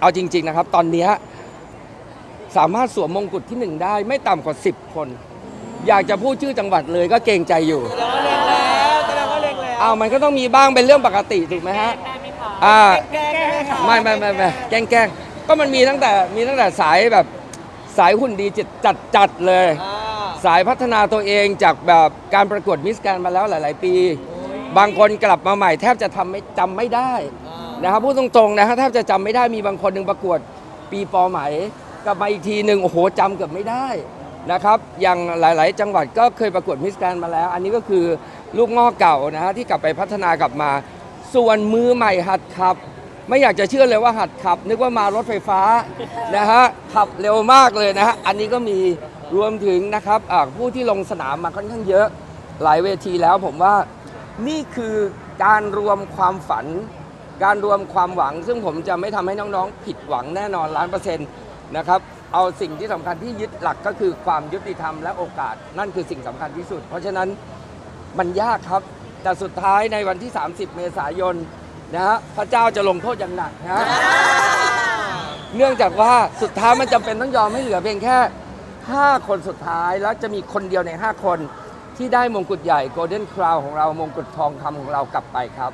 เอาจริง ๆนะครับ ตอนเนี้ยสามารถสวมมงกุฎที่หนึ่งได้ ไม่ต่ำกว่า 10 คน อยากจะพูดชื่อจังหวัดเลยก็เกรงใจอยู่แสดงว่าเล็งแล้วแสดงว่าเล็งแล้วอ้าวมันก็ต้องมีบ้างเป็นเรื่องปกติถูกไหมฮะอ่าแก้ได้ไหมคะไม่ไม่ไม่ไม่แกล้งแกล้งก็มันมีตั้งแต่มีตั้งแต่สายแบบสายหุ่นดีจัดจัดจัดเลยอ่าสายพัฒนาตัวเองจากแบบการประกวดมิสแกนมาแล้วหลาย ๆ ปี บางคนกลับมาใหม่แทบจะทำไม่จำไม่ได้อ่า นะครับพูดตรงๆนะฮะแทบจะจำไม่ได้มีบางคนหนึ่งประกวดปีปอไหมกลับมาอีกทีหนึ่งโอ้โหจำเกือบไม่ได้นะครับอย่างหลาย ๆ จังหวัดก็เคยประกวดมิสแกรนมาแล้ว อันนี้ก็คือลูกงอกเก่านะฮะที่กลับไปพัฒนากลับมา ส่วนมือใหม่หัดขับ ไม่อยากจะเชื่อเลยว่าหัดขับ นึกว่ามารถไฟฟ้านะฮะขับเร็วมากเลยนะฮะอันนี้ก็มีรวมถึงนะครับผู้ที่ลงสนามมาค่อนข้างเยอะหลายเวทีแล้วผมว่านี่คือการรวมความฝัน การรวมความหวัง ซึ่งผมจะไม่ทำให้น้องๆ ผิดหวังแน่นอนล้านเปอร์เซ็นต์นะครับเอาสิ่งที่สำคัญที่ยึดหลักก็คือความยุติธรรมและโอกาสนั่นคือสิ่งสำคัญที่สุด เพราะฉะนั้นมันยากครับ แต่สุดท้ายในวันที่ 30 เมษายนนะฮะพระเจ้าจะลงโทษอย่างหนักนะฮะเนื่องจากว่าสุดท้ายมันจำเป็นต้องยอมให้เหลือเพียงแค่ 5 คนสุดท้ายแล้วจะมีคนเดียวใน 5 คนที่ได้มงกุฎใหญ่ Golden Crown ของเรามงกุฎทองคำของเรากลับไปครับ